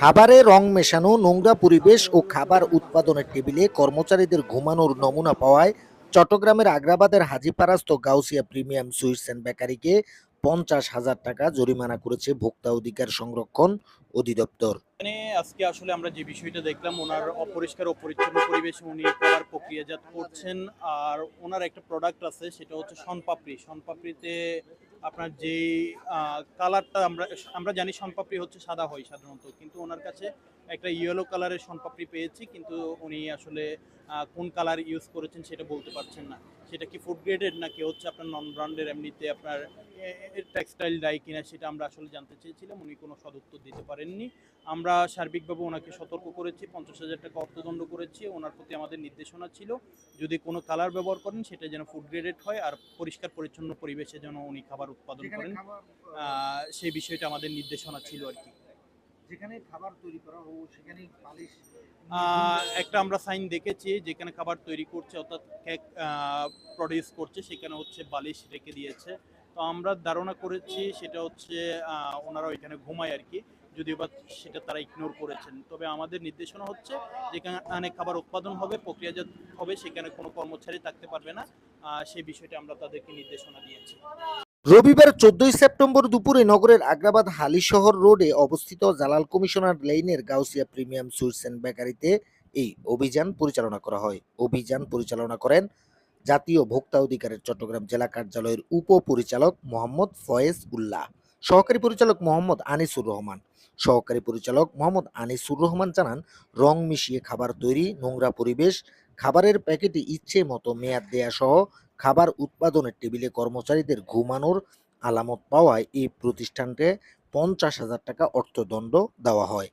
খাবারে রং মেশানো, নোংরা পরিবেশ ও খাবার উৎপাদনের টেবিলে কর্মচারীদের ঘুমানোর নমুনা পাওয়ায় চট্টগ্রামের আগ্রাবাদের হাজিপারাস্ত গাউসিয়া প্রিমিয়াম সুইটস অ্যান্ড বেকারিকে পঞ্চাশ হাজার টাকা জরিমানা করেছে ভোক্তা অধিকার সংরক্ষণ অধিদপ্তর। আজকে আসলে আমরা যে বিষয়টা দেখলাম, ওনার অপরিষ্কার ও পরিচ্ছন্ন পরিবেশে উনি খাবার প্রক্রিয়াজাত করছেন। আর ওনার একটা প্রোডাক্ট আছে, সেটা হচ্ছে শনপাপড়ি। শনপাপড়িতে আপনার যে কালারটা আমরা আমরা জানি শনপাপড়ি হচ্ছে সাদা হয় সাধারণত, কিন্তু ওনার কাছে একটা ইয়েলো কালারের শনপাপড়ি পেয়েছি, কিন্তু উনি আসলে কোন কালার ইউজ করেছেন সেটা বলতে পারছেন না। সেটা কি ফুড গ্রেডেড না নাকি হচ্ছে আপনার নন ব্র্যান্ডের এমনিতে আপনার টেক্সটাইল ডাই কিনা সেটা আমরা আসলে জানতে চেয়েছিলাম, উনি কোনো সদুত্তর দিতে পারেননি। আমরা সার্বিকভাবে ওনাকে সতর্ক করেছি, পঞ্চাশ হাজার টাকা অর্থদণ্ড করেছি, ওনার প্রতি আমাদের নির্দেশনা ছিল, যদি কোনো কালার ব্যবহার করেন সেটা যেন ফুড গ্রেডেড হয় আর পরিষ্কার পরিচ্ছন্ন পরিবেশে যেন উনি খাবার উৎপাদন করেন। সেই বিষয়টা আমাদের নির্দেশনা ছিল আর কি। যেখানে খাবার তৈরি করা ও সেখানে পালিশ একটা আমরা সাইন দেখেছি যেখানে খাবার তৈরি করছে অর্থাৎ কেক প্রডিউস করছে সেখানে হচ্ছে বালিশ রেখে দিয়েছে। তো আমরা ধারণা করেছি সেটা হচ্ছে ওনারা ওইখানে ঘুমায় আর কি যদিও বা সেটা তারা ইগনোর করেছেন। তবে আমাদের নির্দেশনা হচ্ছে যেখানে খাবার উৎপাদন হবে প্রক্রিয়াজাত হবে সেখানে কোনো কর্মচারী থাকতে পারবে না। সেই বিষয়টা আমরা তাদেরকে নির্দেশনা দিয়েছি। রবিবার চোদ্দই সেপ্টেম্বর দুপুরে নগরের আগ্রাবাদ হালিশহর রোডে অবস্থিত জালাল কমিশনার লেইনের গাউসিয়া প্রিমিয়াম সুইটস অ্যান্ড বেকারিতে এই অভিযান পরিচালনা করা হয়। অভিযান পরিচালনা করেন জাতীয় ভোক্তা অধিকারের চট্টগ্রাম জেলা কার্যালয়ের উপপরিচালক মোহাম্মদ ফয়েজ উল্লাহ, সহকারী পরিচালক মোহাম্মদ আনিসুর রহমান। সহকারী পরিচালক মোহাম্মদ আনিসুর রহমান জানান, রং মিশিয়ে খাবার তৈরি, নোংরা পরিবেশ, খাবারের প্যাকেটে ইচ্ছে মতো মেয়াদ দেয়া সহ খাবার উৎপাদনের টেবিলে কর্মচারীদের ঘুমানোর আলামত পাওয়ায় এই প্রতিষ্ঠানকে পঞ্চাশ হাজার টাকা অর্থদণ্ড দেওয়া হয়।